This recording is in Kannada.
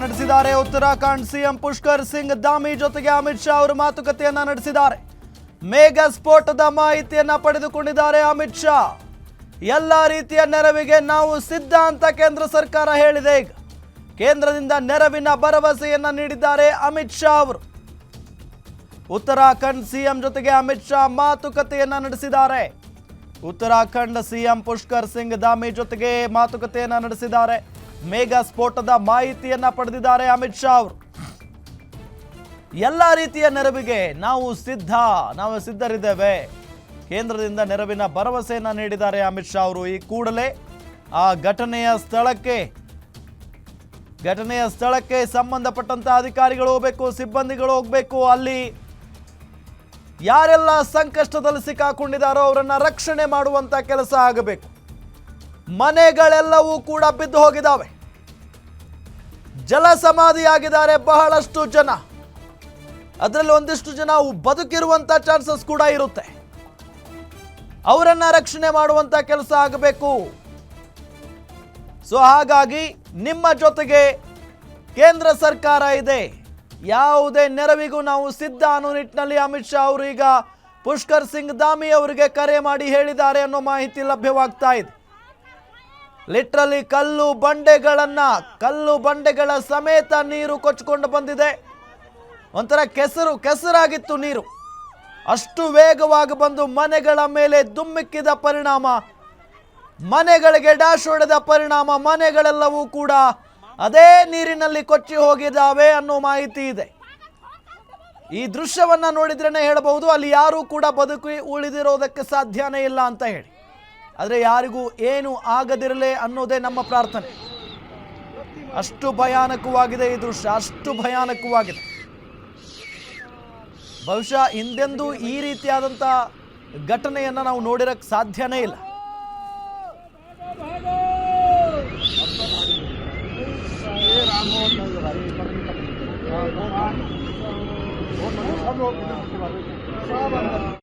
ನಡೆಸಿದ್ದಾರೆ. ಉತ್ತರಾಖಂಡ್ ಸಿಎಂ ಪುಷ್ಕರ್ ಸಿಂಗ್ ದಾಮಿ ಜೊತೆಗೆ ಅಮಿತ್ ಶಾ ಅವರು ಮಾತುಕತೆಯನ್ನ ನಡೆಸಿದ್ದಾರೆ. ಮೇಘ ಸ್ಫೋಟದ ಮಾಹಿತಿಯನ್ನ ಪಡೆದುಕೊಂಡಿದ್ದಾರೆ ಅಮಿತ್ ಶಾ. ಎಲ್ಲ ರೀತಿಯ ನೆರವಿಗೆ ನಾವು ಸಿದ್ಧ ಅಂತ ಕೇಂದ್ರ ಸರ್ಕಾರ ಹೇಳಿದೆ ಈಗ. ಕೇಂದ್ರದಿಂದ ನೆರವಿನ ಭರವಸೆಯನ್ನ ನೀಡಿದ್ದಾರೆ ಅಮಿತ್ ಶಾ ಅವರು. ಉತ್ತರಾಖಂಡ್ ಸಿಎಂ ಜೊತೆಗೆ ಅಮಿತ್ ಶಾ ಮಾತುಕತೆಯನ್ನ ನಡೆಸಿದ್ದಾರೆ. ಉತ್ತರಾಖಂಡ್ ಸಿಎಂ ಪುಷ್ಕರ್ ಸಿಂಗ್ ಧಾಮಿ ಜೊತೆಗೆ ಮಾತುಕತೆಯನ್ನ ನಡೆಸಿದ್ದಾರೆ. ಮೇಘ ಸ್ಫೋಟದ ಮಾಹಿತಿಯನ್ನ ಪಡೆದಿದ್ದಾರೆ ಅಮಿತ್ ಶಾ ಅವರು. ಎಲ್ಲ ರೀತಿಯ ನೆರವಿಗೆ ನಾವು ಸಿದ್ಧ, ನಾವು ಸಿದ್ಧರಿದ್ದೇವೆ. ಕೇಂದ್ರದಿಂದ ನೆರವಿನ ಭರವಸೆಯನ್ನ ನೀಡಿದ್ದಾರೆ ಅಮಿತ್ ಶಾ ಅವರು ಈ ಕೂಡಲೇ. ಆ ಘಟನೆಯ ಸ್ಥಳಕ್ಕೆ ಘಟನೆಯ ಸ್ಥಳಕ್ಕೆ ಸಂಬಂಧಪಟ್ಟಂತ ಅಧಿಕಾರಿಗಳು ಹೋಗಬೇಕು, ಸಿಬ್ಬಂದಿಗಳು ಹೋಗಬೇಕು, ಅಲ್ಲಿ ಯಾರೆಲ್ಲ ಸಂಕಷ್ಟದಲ್ಲಿ ಸಿಕ್ಕಾಕೊಂಡಿದ್ದಾರೋ ಅವರನ್ನು ರಕ್ಷಣೆ ಮಾಡುವಂತ ಕೆಲಸ ಆಗಬೇಕು. ಮನೆಗಳೆಲ್ಲವೂ ಕೂಡ ಬಿದ್ದು ಹೋಗಿದ್ದಾವೆ. ಜಲಸಮಾಧಿಯಾಗಿದ್ದಾರೆ ಬಹಳಷ್ಟು ಜನ. ಅದರಲ್ಲಿ ಒಂದಿಷ್ಟು ಜನ ಬದುಕಿರುವಂತ ಚಾನ್ಸಸ್ ಕೂಡ ಇರುತ್ತೆ. ಅವರನ್ನು ರಕ್ಷಣೆ ಮಾಡುವಂತ ಕೆಲಸ ಆಗಬೇಕು. ಸೊ ಹಾಗಾಗಿ ನಿಮ್ಮ ಜೊತೆಗೆ ಕೇಂದ್ರ ಸರ್ಕಾರ ಇದೆ. ಯಾವುದೇ ನೆರವಿಗೂ ನಾವು ಸಿದ್ಧ ಅನ್ನೋ ನಿಟ್ಟಿನಲ್ಲಿ ಅಮಿತ್ ಶಾ ಅವರು ಈಗ ಪುಷ್ಕರ್ ಸಿಂಗ್ ದಾಮಿ ಅವರಿಗೆ ಕರೆ ಮಾಡಿ ಹೇಳಿದ್ದಾರೆ ಅನ್ನೋ ಮಾಹಿತಿ ಲಭ್ಯವಾಗ್ತಾ ಇದೆ. ಲಿಟ್ರಲಿ ಕಲ್ಲು ಬಂಡೆಗಳನ್ನ, ಕಲ್ಲು ಬಂಡೆಗಳ ಸಮೇತ ನೀರು ಕೊಚ್ಚಿಕೊಂಡು ಬಂದಿದೆ. ಒಂಥರ ಕೆಸರು, ಕೆಸರಾಗಿತ್ತು ನೀರು. ಅಷ್ಟು ವೇಗವಾಗಿ ಬಂದು ಮನೆಗಳ ಮೇಲೆ ದುಮ್ಮಿಕ್ಕಿದ ಪರಿಣಾಮ, ಮನೆಗಳಿಗೆ ಡ್ಯಾಶ್ ಹೊಡೆದ ಪರಿಣಾಮ, ಮನೆಗಳೆಲ್ಲವೂ ಕೂಡ ಅದೇ ನೀರಿನಲ್ಲಿ ಕೊಚ್ಚಿ ಹೋಗಿದ್ದಾವೆ ಅನ್ನೋ ಮಾಹಿತಿ ಇದೆ. ಈ ದೃಶ್ಯವನ್ನ ನೋಡಿದ್ರೇ ಹೇಳಬಹುದು, ಅಲ್ಲಿ ಯಾರೂ ಕೂಡ ಬದುಕಿ ಉಳಿದಿರೋದಕ್ಕೆ ಸಾಧ್ಯನೇ ಇಲ್ಲ ಅಂತ ಹೇಳಿ. ಆದರೆ ಯಾರಿಗೂ ಏನು ಆಗದಿರಲೇ ಅನ್ನೋದೇ ನಮ್ಮ ಪ್ರಾರ್ಥನೆ. ಅಷ್ಟು ಭಯಾನಕವಾಗಿದೆ ಈ ದೃಶ್ಯ, ಅಷ್ಟು ಭಯಾನಕವಾಗಿದೆ. ಬಹುಶಃ ಹಿಂದೆಂದೂ ಈ ರೀತಿಯಾದಂಥ ಘಟನೆಯನ್ನು ನಾವು ನೋಡಿರಕ್ಕೆ ಸಾಧ್ಯನೇ ಇಲ್ಲ. Ondan sonra bir de